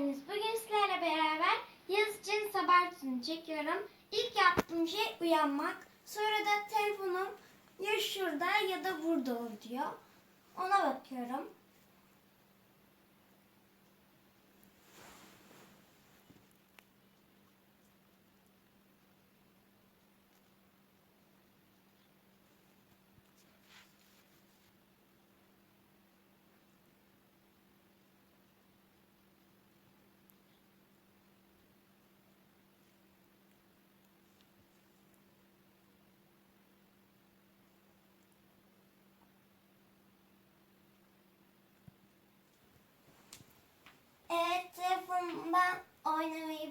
geldiniz. Bugün sizlerle beraber yaz için sabah rutini çekiyorum. İlk yaptığım şey uyanmak. Sonra da telefonum ya şurada ya da burada olur diyor. Ona bakıyorum.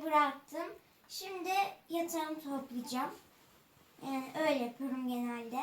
Bıraktım. Şimdi yatağımı toplayacağım. Yani öyle yapıyorum genelde.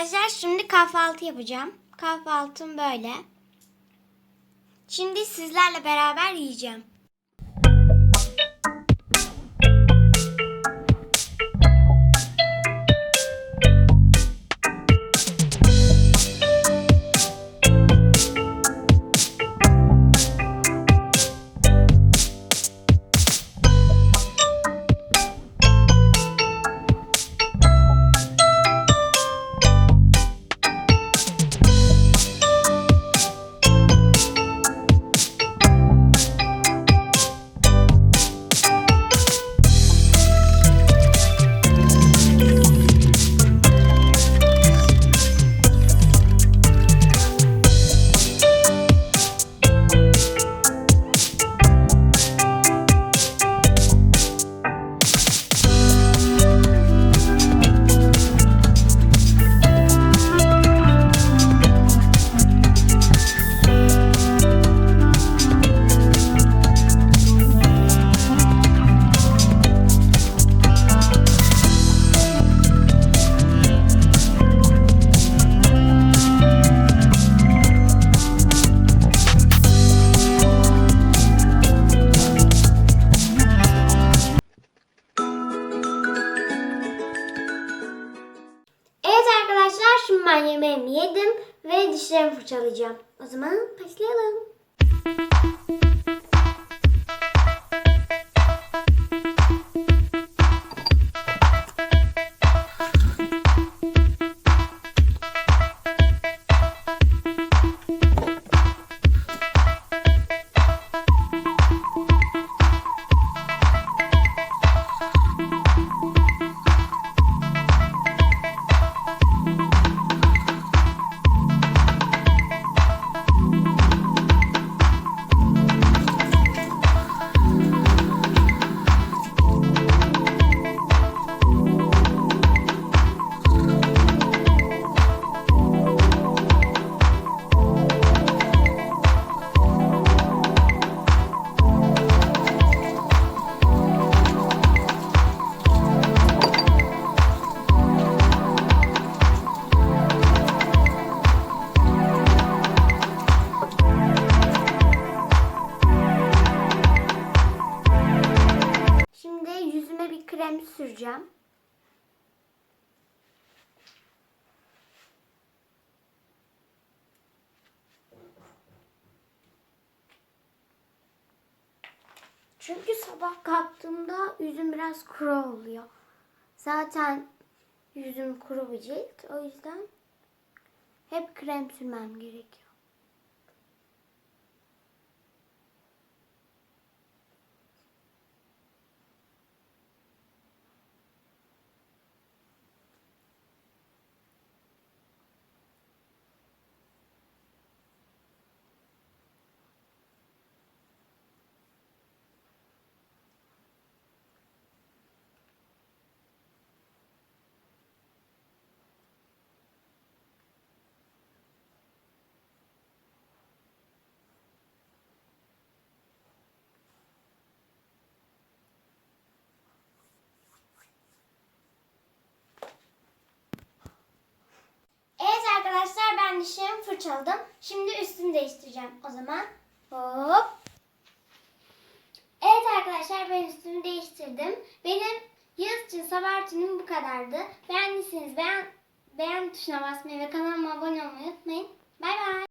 Arkadaşlar şimdi kahvaltı yapacağım. Kahvaltım böyle. Şimdi sizlerle beraber yiyeceğim. Ben yemeğimi yedim ve dişlerimi fırçalayacağım. O zaman başlayalım. Süreceğim. Çünkü sabah kalktığımda yüzüm biraz kuru oluyor. Zaten yüzüm kuru bir cilt. O yüzden hep krem sürmem gerekiyor. Evet arkadaşlar ben fırçaladım. Şimdi üstünü değiştireceğim o zaman. Hop. Evet arkadaşlar ben üstümü değiştirdim. Benim yaz için sabah rutinim bu kadardı. Beğendiyseniz beğen, beğen tuşuna basmayı ve kanalıma abone olmayı unutmayın. Bay bay.